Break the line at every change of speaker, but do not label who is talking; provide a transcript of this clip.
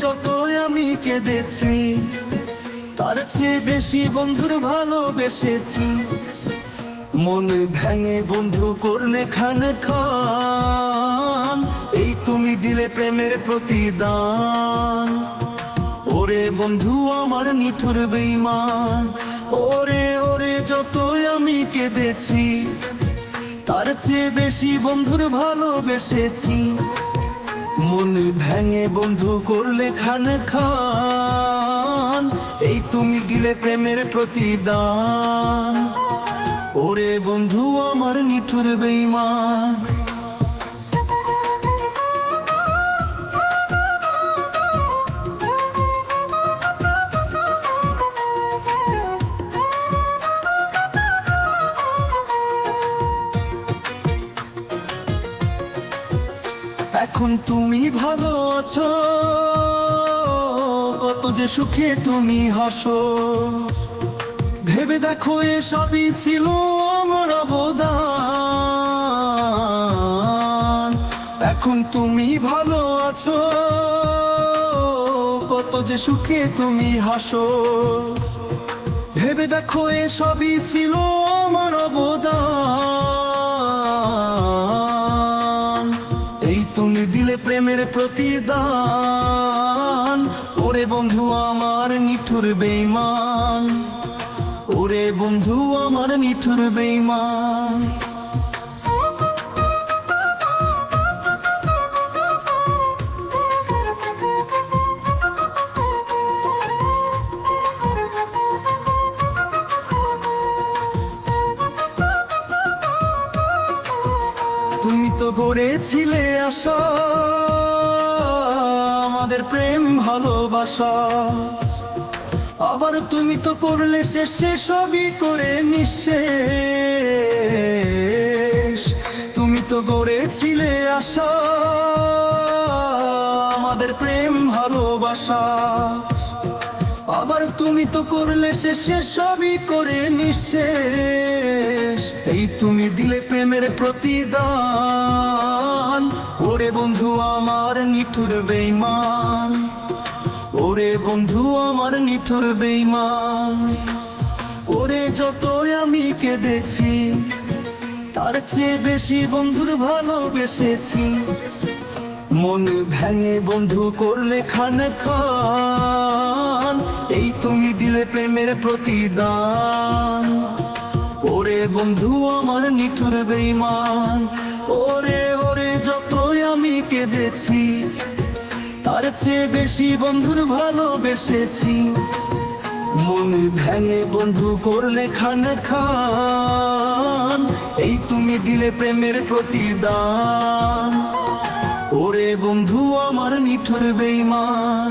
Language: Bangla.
যতই আমি কেঁদেছি, তার চেয়ে বেশি বন্ধুর ভালোবেসেছি। মন ভেঙে বন্ধু করলে খান খান, এই তুমি দিলে প্রেমের প্রতিদান। ওরে বন্ধু আমার নিঠুর বেইমান ওরে ওরে যতই আমি কেঁদেছি, তার চেয়ে বেশি বন্ধুর ভালোবেসেছি। মন ভেঙে বন্ধু করলে খান খান। এই তুমি দিলে প্রেমের প্রতিদান। ওরে বন্ধু, আমার নিঠুর বেইমান এখন তুমি ভালো আছো, কত যে সুখে তুমি হাসো। ভেবে দেখো এ সবই ছিল আমার অবদান। এখন তুমি ভালো আছো, কত যে সুখে তুমি হাসো। ভেবে দেখো এ সবই ছিল আমার অবদান। এই তুমি দিলে প্রেমের প্রতিদান। ওরে বন্ধু, আমার নিঠুর বেইমান ওরে বন্ধু, আমার নিঠুর বেইমান তুমি তো গড়েছিলে আশা আমাদের প্রেম ভালোবাসা। আবার তুমি তো করলে শেষে সবই করে নিঃশেষ। তুমি তো গড়েছিলে আশা আমাদের প্রেম ভালোবাসা। তুমি তো করলে শেষে সবই করে নিঃশেষ। এই তুমি দিলে প্রেমের প্রতিদান। ওরে বন্ধু, আমার নিঠুর বেইমান ওরে বন্ধু, আমার নিঠুর বেইমান ওরে যতই আমি কেঁদেছি, তার চেয়ে বেশি বন্ধুর ভালোবেসেছি। মন ভেঙে বন্ধু করলে খান দিলে প্রেমের প্রতিদান। ওরে বন্ধু, আমার নিঠুর বেইমান ওরে ওরে, যতই আমি কেঁদেছি, তার চেয়ে বেশি বন্ধুর ভালোবেসেছি। মন ভেঙে বন্ধু করলে খান খান, এই তুমি দিলে প্রেমের প্রতিদান। ওরে বন্ধু, আমার নিঠুর বেইমান